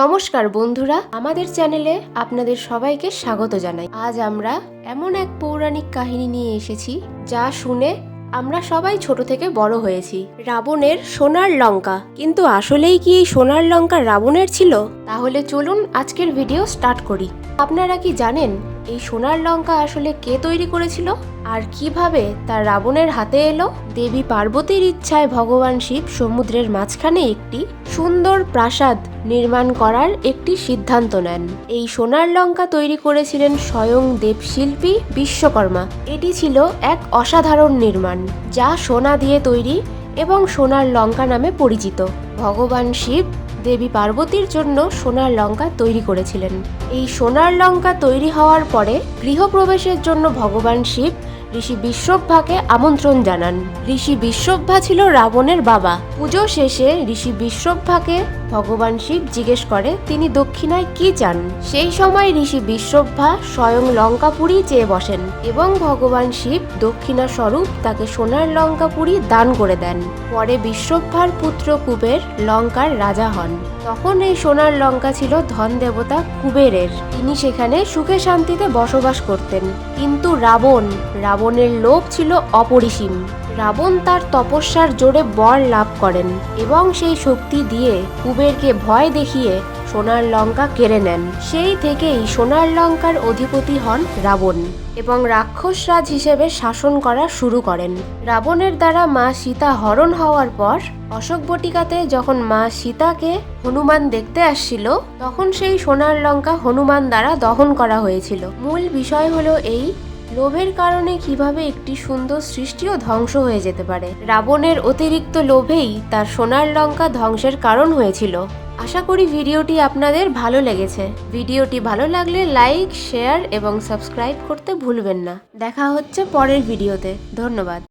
নমস্কার বন্ধুরা, আমাদের চ্যানেলে আপনাদের সবাইকে স্বাগত জানাই। আজ আমরা এমন এক পৌরাণিক কাহিনী নিয়ে এসেছি, যা শুনে আমরা সবাই ছোট থেকে বড় হয়েছি। রাবণের সোনার লঙ্কা। কিন্তু আসলেই কি এই সোনার লঙ্কা রাবণের ছিল? তাহলে চলুন আজকের ভিডিও স্টার্ট করি। আপনারা কি জানেন এই সোনার লঙ্কা আসলে কে তৈরি করেছিল? আর কীভাবে তা রাবণের হাতে এলো? দেবী পার্বতীর ইচ্ছায় ভগবান শিব সমুদ্রের মাঝখানে একটি সুন্দর প্রাসাদ নির্মাণ করার একটি সিদ্ধান্ত নেন। এই সোনার লঙ্কা তৈরি করেছিলেন স্বয়ং দেবশিল্পী বিশ্বকর্মা। এটি ছিল এক অসাধারণ নির্মাণ, যা সোনা দিয়ে তৈরি এবং সোনার লঙ্কা নামে পরিচিত। ভগবান শিব দেবী পার্বতীর জন্য সোনার লঙ্কা তৈরি করেছিলেন। এই সোনার লঙ্কা তৈরি হওয়ার পরে গৃহপ্রবেশের জন্য ভগবান শিব ঋষি বিশ্বভাকে আমন্ত্রণ জানান। ঋষি বিশ্বভা ছিল রাবণের বাবা। পুজো শেষে ঋষি বিশ্বভাকে ভগবান শিব জিজ্ঞেস করে, তিনি দক্ষিণায় কি চান? সেই সময় ঋষি বিশ্বভা স্বয়ং লঙ্কাপুরি চেয়ে বসেন এবং ভগবান শিব দক্ষিণা স্বরূপ তাকে সোনার লঙ্কাপুরি দান করে দেন। পরে বিশ্বভার পুত্র কুবের লঙ্কার রাজা হন। তখন এই সোনার লঙ্কা ছিল ধন দেবতা কুবেরের। তিনি সেখানে সুখে শান্তিতে বসবাস করতেন। কিন্তু রাবণ রাবণ রাবণের লোভ ছিল অপরিসীম। রাবণ তার তপস্যার জোরে বর লাভ করেন এবং সেই শক্তি দিয়ে কুবেরকে ভয় দেখিয়ে সোনার লঙ্কা কেড়ে নেন। সেই থেকেই সোনার লঙ্কার অধিপতি হন রাবণ এবং রাক্ষস রাজ হিসেবে শাসন করা শুরু করেন। রাবণের দ্বারা মা সীতা হরণ হওয়ার পর অশোক বটিকাতে যখন মা সীতাকে হনুমান দেখতে আসছিল, তখন সেই সোনার লঙ্কা হনুমান দ্বারা দহন করা হয়েছিল। মূল বিষয় হলো এই লোভের কারণে কীভাবে একটি সুন্দর সৃষ্টিও ধ্বংস হয়ে যেতে পারে। রাবণের অতিরিক্ত লোভেই তার সোনার লঙ্কা ধ্বংসের কারণ হয়েছিল। আশা করি ভিডিওটি আপনাদের ভালো লেগেছে। ভিডিওটি ভালো লাগলে লাইক, শেয়ার এবং সাবস্ক্রাইব করতে ভুলবেন না। দেখা হচ্ছে পরের ভিডিওতে। ধন্যবাদ।